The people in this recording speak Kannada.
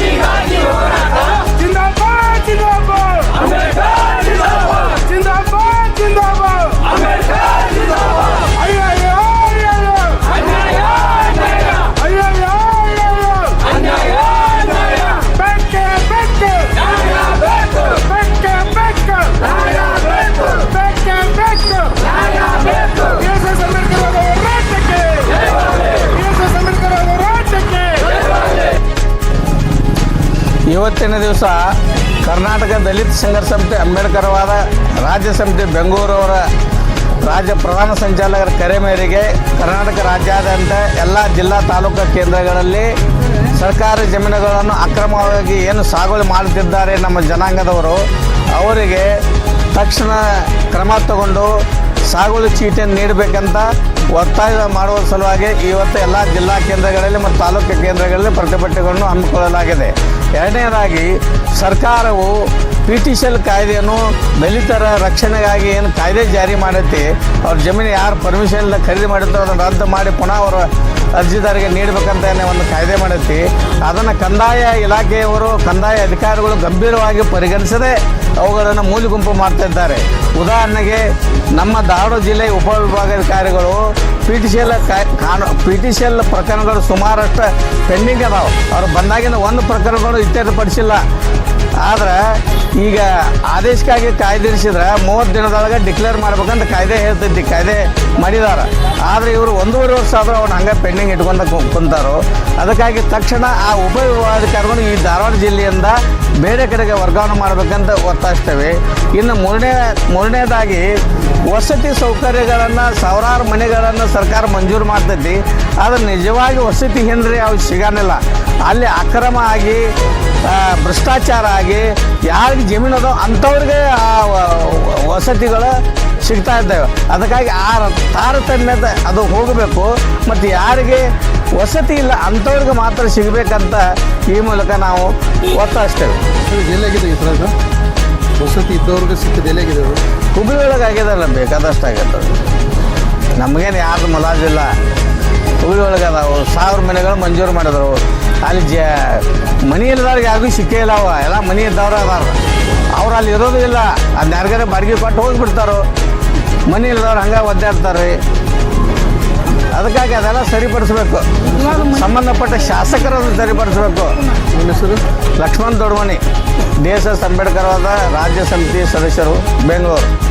Haji, Haji. ಇವತ್ತಿನ ದಿವಸ ಕರ್ನಾಟಕ ದಲಿತ ಸಂಘರ್ಷ ಸಮಿತಿ ಅಂಬೇಡ್ಕರ್ವಾದ ರಾಜ್ಯ ಸಮಿತಿ ಬೆಂಗಳೂರವರ ರಾಜ್ಯ ಪ್ರಧಾನ ಸಂಚಾಲಕರ ಕರೆ ಮೇರೆಗೆ ಕರ್ನಾಟಕ ರಾಜ್ಯಾದ್ಯಂತ ಎಲ್ಲ ಜಿಲ್ಲಾ ತಾಲೂಕು ಕೇಂದ್ರಗಳಲ್ಲಿ ಸರ್ಕಾರಿ ಜಮೀನುಗಳನ್ನು ಅಕ್ರಮವಾಗಿ ಏನು ಸಾಗುವಳಿ ಮಾಡುತ್ತಿದ್ದಾರೆ ನಮ್ಮ ಜನಾಂಗದವರು, ಅವರಿಗೆ ತಕ್ಷಣ ಕ್ರಮ ತಗೊಂಡು ಸಾಗುವಳಿ ಚೀಟಿಯನ್ನು ನೀಡಬೇಕಂತ ಒತ್ತಾಯ ಮಾಡುವ ಸಲುವಾಗಿ ಇವತ್ತು ಎಲ್ಲ ಜಿಲ್ಲಾ ಕೇಂದ್ರಗಳಲ್ಲಿ ಮತ್ತು ತಾಲೂಕು ಕೇಂದ್ರಗಳಲ್ಲಿ ಪ್ರತಿಭಟನೆಗಳನ್ನು ಹಮ್ಮಿಕೊಳ್ಳಲಾಗಿದೆ. ಎರಡನೇದಾಗಿ ಸರ್ಕಾರವು ಪಿ ಟಿ ಸಿ ಎಲ್ ಕಾಯ್ದೆಯನ್ನು ದಲಿತರ ರಕ್ಷಣೆಗಾಗಿ ಏನು ಕಾಯ್ದೆ ಜಾರಿ ಮಾಡೈತಿ ಅವ್ರ ಜಮೀನು ಯಾರು ಪರ್ಮಿಷನ್ ಇಲ್ಲ ಖರೀದಿ ಮಾಡಿರ್ತಾರೋ ಅದನ್ನು ರದ್ದು ಮಾಡಿ ಪುನಃ ಅವರ ಅರ್ಜಿದಾರಿಗೆ ನೀಡಬೇಕಂತ ಏನೋ ಒಂದು ಕಾಯ್ದೆ ಮಾಡೈತಿ ಅದನ್ನು ಕಂದಾಯ ಇಲಾಖೆಯವರು, ಕಂದಾಯ ಅಧಿಕಾರಿಗಳು ಗಂಭೀರವಾಗಿ ಪರಿಗಣಿಸದೆ ಅವುಗಳನ್ನು ಮೂಲ ಗುಂಪು ಮಾಡ್ತಾ ಇದ್ದಾರೆ. ಉದಾಹರಣೆಗೆ ನಮ್ಮ ಧಾರವಾಡ ಜಿಲ್ಲೆ ಉಪವಿಭಾಗಾಧಿಕಾರಿಗಳು ಪಿ ಟಿ ಸಿ ಎಲ್ ಕಾನು ಪಿ ಟಿ ಸಿ ಎಲ್ ಪ್ರಕರಣಗಳು ಸುಮಾರಷ್ಟು ಪೆಂಡಿಂಗ್ ಅದಾವೆ. ಅವ್ರು ಬಂದಾಗಿನ ಒಂದು ಪ್ರಕರಣಗಳು ಇತ್ಯರ್ಥಪಡಿಸಿಲ್ಲ. ಆದ್ರೆ ಈಗ ಆದೇಶಕ್ಕಾಗಿ ಕಾಯ್ದಿರಿಸಿದ್ರೆ ಮೂವತ್ತು ದಿನದೊಳಗೆ ಡಿಕ್ಲೇರ್ ಮಾಡ್ಬೇಕಂತ ಕಾಯ್ದೆ ಹೇಳ್ತೈತಿ, ಕಾಯ್ದೆ ಮಾಡಿದಾರ. ಆದರೆ ಇವರು ಒಂದೂವರೆ ವರ್ಷ ಆದರೂ ಅವ್ನು ಹಂಗೆ ಪೆಂಡಿಂಗ್ ಇಟ್ಕೊಂಡ ಕುಂತಾರೋ. ಅದಕ್ಕಾಗಿ ತಕ್ಷಣ ಆ ಉಪವಿಭಾಗಾಧಿಕಾರಿಗಳು ಈ ಧಾರವಾಡ ಜಿಲ್ಲೆಯಿಂದ ಬೇರೆ ಕಡೆಗೆ ವರ್ಗಾವಣೆ ಮಾಡಬೇಕಂತ ಒತ್ತಾಯಿಸ್ತೇವೆ. ಇನ್ನು ಮೂರನೇ, ಮೂರನೇದಾಗಿ ವಸತಿ ಸೌಕರ್ಯಗಳನ್ನು, ಸಾವಿರಾರು ಮನೆಗಳನ್ನು ಸರ್ಕಾರ ಮಂಜೂರು ಮಾಡ್ತೈತಿ. ಆದರೆ ನಿಜವಾಗಿ ವಸತಿ ಹಿಂದ್ರಿ ಅವು ಸಿಗಾನಿಲ್ಲ. ಅಲ್ಲಿ ಅಕ್ರಮ ಆಗಿ ಭ್ರಷ್ಟಾಚಾರ ಆಗಿ ಯಾರಿಗೆ ಜಮೀನು ಅದಾವ ಅಂಥವ್ರಿಗೆ ವಸತಿಗಳು ಸಿಗ್ತಾ ಇದ್ದಾವೆ. ಅದಕ್ಕಾಗಿ ಆ ತಾರತಮ್ಯತೆ ತಾರತಮ್ಯದ ಅದು ಹೋಗಬೇಕು. ಮತ್ತು ಯಾರಿಗೆ ವಸತಿ ಇಲ್ಲ ಅಂಥವ್ರಿಗೆ ಮಾತ್ರ ಸಿಗಬೇಕಂತ ಈ ಮೂಲಕ ನಾವು ಒತ್ತಾಯಿಸ್ತೇವೆ ಎಲ್ಲಾಗಿದೆ ಈ ವಸತಿ ಇದ್ದವ್ರಿಗೆ ಸಿಕ್ಕಿದೆ ಎಲ್ಲಾಗಿದೆ ಹುಬ್ಳಿ ಒಳಗೆ ಆಗ್ಯದಲ್ಲ ಬೇಕಾದಷ್ಟು ಆಗತ್ತೆ ನಮಗೇನು ಯಾರು ಮಲಾಜಿಲ್ಲ ಹುಬ್ಳಿ ಒಳಗೆ ಅದಾವು. ಸಾವಿರ ಮನೆಗಳು ಮಂಜೂರು ಮಾಡಿದ್ರು. ಅಲ್ಲಿ ಜ ಮನಿ ಇಲ್ಲದವ್ರಿಗೆ ಯಾರಿಗೂ ಸಿಕ್ಕೇ ಇಲ್ಲ ಅವ. ಎಲ್ಲ ಮನಿ ಇದ್ದವ್ರ ಅದಾರ. ಅವ್ರು ಅಲ್ಲಿ ಇರೋದು ಇಲ್ಲ. ಅದನ್ನ ಯಾರಿಗಾರ ಬಾಡಿಗೆ ಕೊಟ್ಟು ಹೋಗಿಬಿಡ್ತಾರೋ. ಮನಿ ಇಲ್ಲದವ್ರು ಹಂಗೆ ಒದ್ದಾಡ್ತಾರೆ. ಅದಕ್ಕಾಗಿ ಅದೆಲ್ಲ ಸರಿಪಡಿಸ್ಬೇಕು. ಸಂಬಂಧಪಟ್ಟ ಶಾಸಕರನ್ನು ಸರಿಪಡಿಸ್ಬೇಕು. ನಿಮ್ಮ ಹೆಸರು? Lakshman Doddamani. D S S Ambedkar ಆದ ರಾಜ್ಯ ಸಮಿತಿ ಸದಸ್ಯರು ಬೆಂಗಳೂರು.